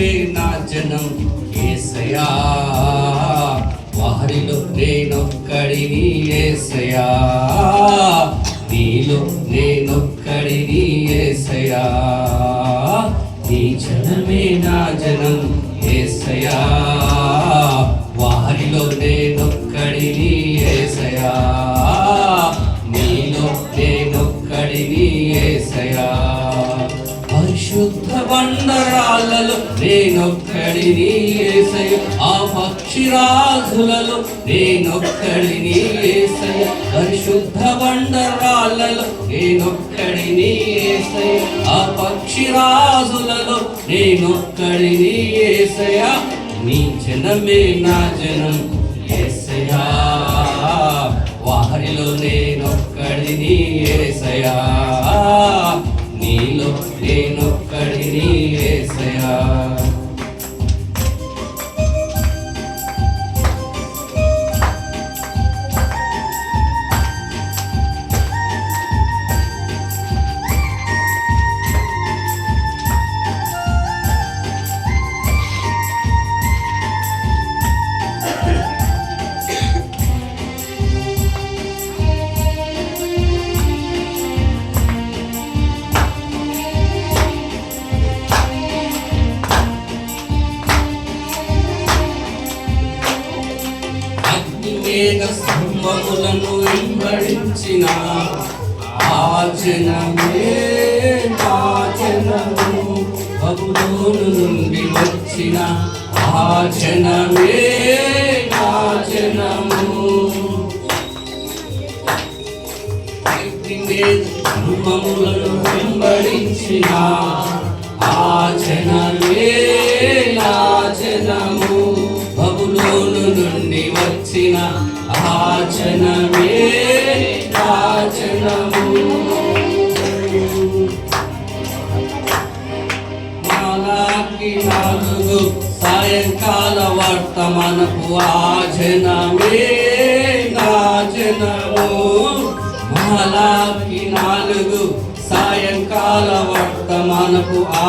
నువ్వే నా జనం ఏసయా? వారిలో నేనొక్కడిని ఏసయా? నీలో నేనొక్కడిని ఏసయా? నీ జనమే నా జనం ఏసయా? వారిలో నేనొక్కడిని ఏసయా? నీలో నేనొక్కడిని ఏసయా? బండరాళ్ళలో నేనొక్కడిని ఏసయ ఆ పక్షిరాజులలో నేనొక్కడిని ఏసయ పరిశుద్ధ బండరాళ్ళలో నేనొక్కడిని ఏసయ ఆ పక్షిరాజులలో నేనొక్కడిని ఏసయ నీ జనమే నా జనం ఏసయ్యా. వారిలో నేనొక్కడిని ఏసయా వేద స్తంభములను వెంబడించిన ఆ ఆచనము బబులోను నుండి వచ్చిన ఆ ఆచనము ఆ వెంబడించిన ఆ ఆచనము బబులోను నుండి వచ్చిన ఆ ఆచనము మాలాకి నాలుగు సాయంకాల వర్తమానపు ఆచనమే ఆచనము జనము మాలాకి నాలుగు సాయంకాల వర్తమానపు ఆ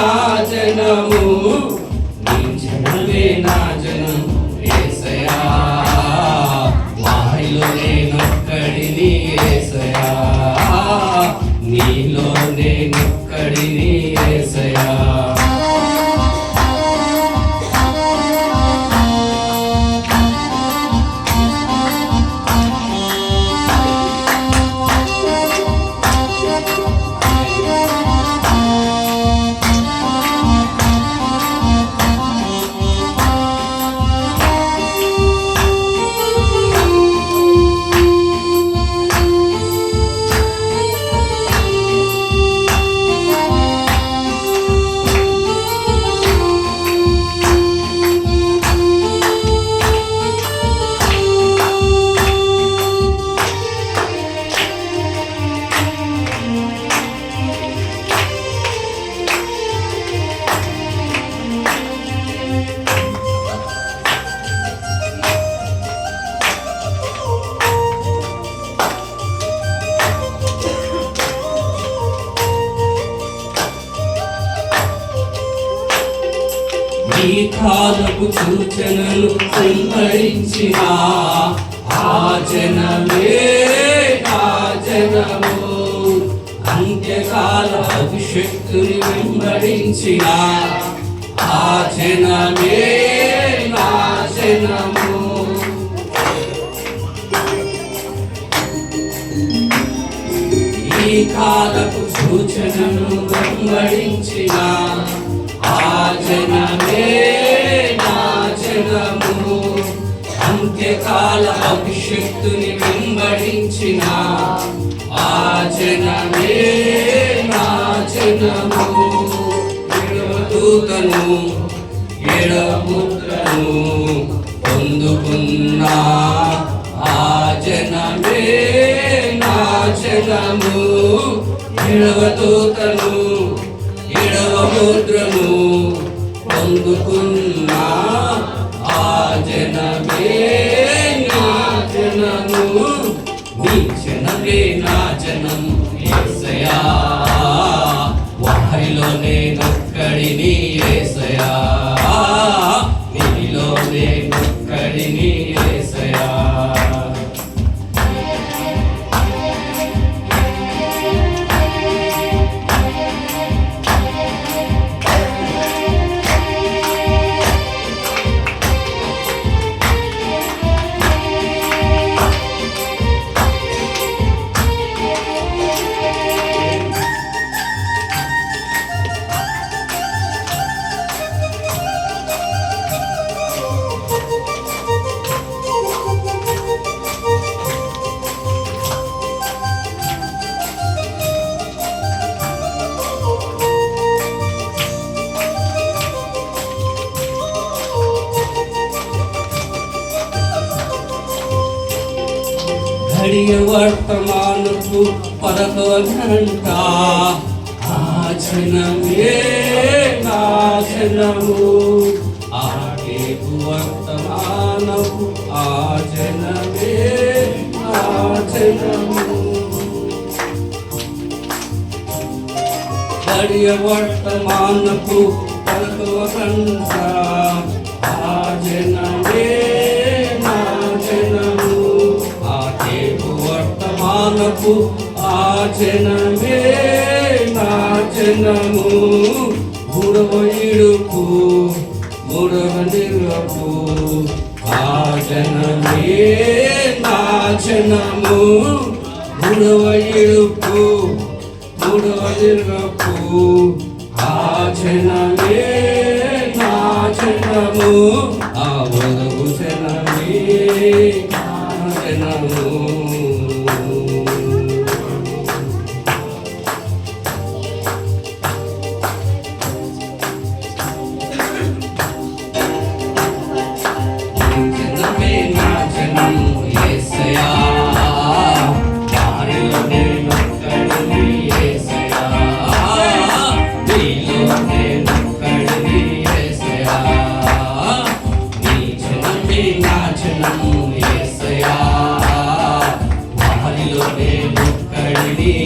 ఆచనము నీ కాలపు సూచనలు వెంబడించిన ఆ జనమే ఆ జనము. అంత్యకాల అభిషక్తుని వెంబడించిన ఆ జనమే నా జనము. ఈ కాలపు సూచనను వెంబడించిన అంత్యకాల అభిషక్తుని వెంబడించిన ఆ జనమే నా జనము. దూతను ఎడముద్రను పొందుకున్నా ఆ జనమే నా జనము. ఎడవదూతను ఎడవ ముద్రను పొందుకున్న జనమే నా జనం యేసయ్యా వారిలో నేను నొక్కడిని ఏసయా. ఘడియ వర్తమానపు పరతో గంట ఆచనమే నాశనము. ఆటేపు వర్తమానపు ఆచనమే నాశనము. ఘడియ వర్తమానపు పరతో గంట ఆచనమే ఆచనమే నాచనము మూడవ ఇడుపు మూడవ నిలుపు ఆ జనమే నా జనము. మూడవ ఇడుపు మూడవ నిలుపు ఆ జనమే నా జనము. ఆ వదగు జనమే నా జనము.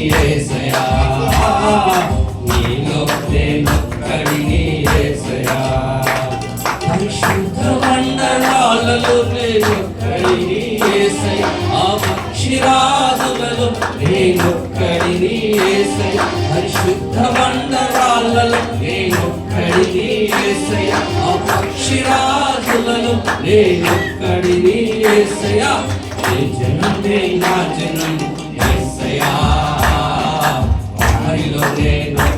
నొక్కడిని యేసయ్యా నీలోనే నొక్కడిని పరిశుద్ధ మండలాలలో నేనొక్కడిని ఏసై ఆ పక్షిరాజులలో నేనొక్కడిని ఏసై పరిశుద్ధ మండలాలలో నేనొక్కడిని ఏసై ఆ పక్షిరాజులలో నేనొక్కడిని ఏసయా నీ నా జనం ఏసయా? వారిలో